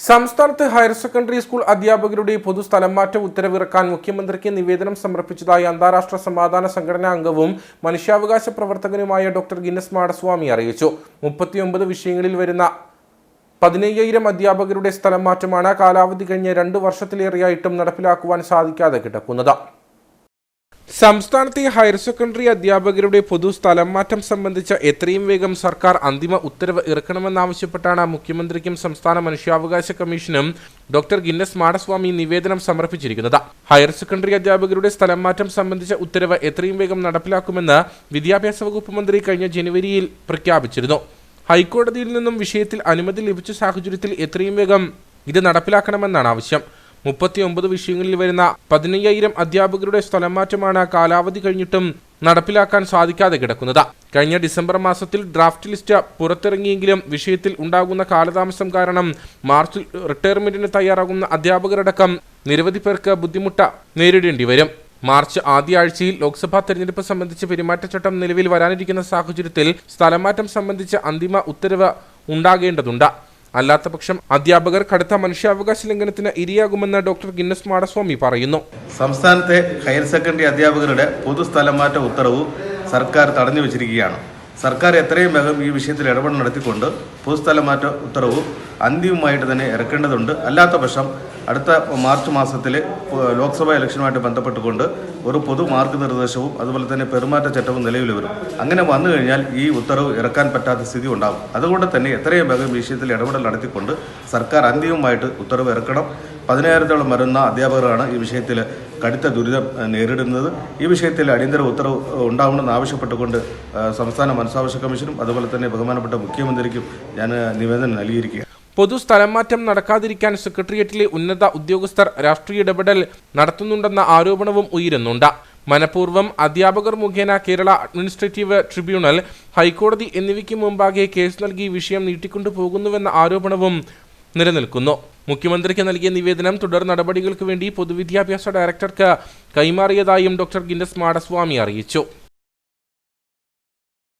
സംസ്ഥാനത്ത് higher secondary school അധ്യാപകരുടെ പൊതുസ്ഥലം മാറ്റം ഉത്തരവിറക്കാൻ മുഖ്യമന്ത്രിക്ക് നിവേദനം സമർപ്പിച്ചതായി അന്താരാഷ്ട്ര സമാധാന സംഘടനാ അംഗവും മനുഷ്യാവകാശ പ്രവർത്തകനുമായ ഡോക്ടർ ഗിന്നസ് മാടസ്വാമി അറിയിച്ചു. മുപ്പത്തിയൊമ്പത് വിഷയങ്ങളിൽ വരുന്ന പതിനയ്യായിരം അധ്യാപകരുടെ സ്ഥലം മാറ്റമാണ് കാലാവധി കഴിഞ്ഞ രണ്ട് വർഷത്തിലേറെയായിട്ടും നടപ്പിലാക്കുവാൻ സാധിക്കാതെ കിടക്കുന്നത്. സംസ്ഥാനത്തെ ഹയർ സെക്കൻഡറി അധ്യാപകരുടെ പൊതു സ്ഥലം മാറ്റം സംബന്ധിച്ച് എത്രയും വേഗം സർക്കാർ അന്തിമ ഉത്തരവ് ഇറക്കണമെന്നാവശ്യപ്പെട്ടാണ് മുഖ്യമന്ത്രിക്കും സംസ്ഥാന മനുഷ്യാവകാശ കമ്മീഷനും ഡോക്ടർ ഗിന്നസ് മാടസ്വാമി നിവേദനം സമർപ്പിച്ചിരിക്കുന്നത്. ഹയർ സെക്കൻഡറി അധ്യാപകരുടെ സ്ഥലം മാറ്റം സംബന്ധിച്ച ഉത്തരവ് എത്രയും വേഗം നടപ്പിലാക്കുമെന്ന് വിദ്യാഭ്യാസ വകുപ്പ് മന്ത്രി കഴിഞ്ഞ ജനുവരിയിൽ പ്രഖ്യാപിച്ചിരുന്നു. ഹൈക്കോടതിയിൽ നിന്നും വിഷയത്തിൽ അനുമതി ലഭിച്ച സാഹചര്യത്തിൽ എത്രയും വേഗം ഇത് നടപ്പിലാക്കണമെന്നാണ് ആവശ്യം. മുപ്പത്തിയൊമ്പത് വിഷയങ്ങളിൽ വരുന്ന പതിനയ്യായിരം അധ്യാപകരുടെ സ്ഥലം മാറ്റമാണ് കാലാവധി കഴിഞ്ഞിട്ടും നടപ്പിലാക്കാൻ സാധിക്കാതെ കിടക്കുന്നത്. കഴിഞ്ഞ ഡിസംബർ മാസത്തിൽ ഡ്രാഫ്റ്റ് ലിസ്റ്റ് പുറത്തിറങ്ങിയെങ്കിലും വിഷയത്തിൽ ഉണ്ടാകുന്ന കാലതാമസം കാരണം മാർച്ച് റിട്ടയർമെന്റിന് തയ്യാറാകുന്ന അധ്യാപകരടക്കം നിരവധി പേർക്ക് ബുദ്ധിമുട്ട് നേരിടേണ്ടി വരും. മാർച്ച് ആദ്യ ആഴ്ചയിൽ ലോക്സഭാ തെരഞ്ഞെടുപ്പ് സംബന്ധിച്ച് പെരുമാറ്റച്ചട്ടം നിലവിൽ വരാനിരിക്കുന്ന സാഹചര്യത്തിൽ സ്ഥലമാറ്റം സംബന്ധിച്ച് അന്തിമ ഉത്തരവ് ഉണ്ടാകേണ്ടതുണ്ട്. അല്ലാത്തപക്ഷം അധ്യാപകർ കടുത്ത മനുഷ്യാവകാശ ലംഘനത്തിന് ഇരയാകുമെന്ന് ഡോക്ടർ ഗിന്നസ് മാടസ്വാമി പറയുന്നു. സംസ്ഥാനത്തെ ഹയർ സെക്കൻഡറി അധ്യാപകരുടെ പൊതുസ്ഥലമാറ്റ ഉത്തരവ് സർക്കാർ തടഞ്ഞു വെച്ചിരിക്കുകയാണ് സർക്കാർ എത്രയും വേഗം ഈ വിഷയത്തിൽ ഇടപെടൽ നടത്തിക്കൊണ്ട് പൊതുസ്ഥലമാറ്റ ഉത്തരവ് അന്തിമമായിട്ട് തന്നെ ഇറക്കേണ്ടതുണ്ട്. അല്ലാത്ത പക്ഷം അടുത്ത മാർച്ച് മാസത്തിൽ ലോക്സഭാ ഇലക്ഷനുമായിട്ട് ബന്ധപ്പെട്ടുകൊണ്ട് ഒരു പൊതു മാർഗനിർദ്ദേശവും അതുപോലെ തന്നെ പെരുമാറ്റച്ചട്ടവും നിലവിൽ വരും. അങ്ങനെ വന്നു കഴിഞ്ഞാൽ ഈ ഉത്തരവ് ഇറക്കാൻ പറ്റാത്ത സ്ഥിതി ഉണ്ടാകും അതുകൊണ്ട് തന്നെ എത്രയും വേഗം വിഷയത്തിൽ ഇടപെടൽ നടത്തിക്കൊണ്ട് സർക്കാർ അന്തിമമായിട്ട് ഉത്തരവ് ഇറക്കണം. പതിനായിരത്തോളം വരുന്ന അധ്യാപകരാണ് ഈ വിഷയത്തിൽ കടുത്ത ദുരിതം നേരിടുന്നത്. ഈ വിഷയത്തിൽ അടിയന്തര ഉത്തരവ് ഉണ്ടാവണമെന്ന് ആവശ്യപ്പെട്ടുകൊണ്ട് സംസ്ഥാന മനുഷ്യാവകാശ കമ്മീഷനും അതുപോലെ തന്നെ ബഹുമാനപ്പെട്ട മുഖ്യമന്ത്രിക്കും ഞാൻ നിവേദനം നൽകിയിരിക്കുക പൊതു സ്ഥലംമാറ്റം നടക്കാതിരിക്കാൻ സെക്രട്ടേറിയറ്റിലെ ഉന്നത ഉദ്യോഗസ്ഥർ രാഷ്ട്രീയ ഇടപെടൽ നടത്തുന്നുണ്ടെന്ന ആരോപണവും ഉയരുന്നുണ്ട്. മനഃപൂർവം അധ്യാപകർ മുഖേന കേരള അഡ്മിനിസ്ട്രേറ്റീവ് ട്രിബ്യൂണൽ ഹൈക്കോടതി എന്നിവയ്ക്ക് മുമ്പാകെ കേസ് നൽകി വിഷയം നീട്ടിക്കൊണ്ടുപോകുന്നുവെന്ന ആരോപണവും നിലനിൽക്കുന്നു. മുഖ്യമന്ത്രിക്ക് നൽകിയ നിവേദനം തുടർ നടപടികൾക്ക് വേണ്ടി പൊതുവിദ്യാഭ്യാസ ഡയറക്ടർക്ക് കൈമാറിയതായും ഡോക്ടർ ഗിന്നസ് മാടസ്വാമി അറിയിച്ചു.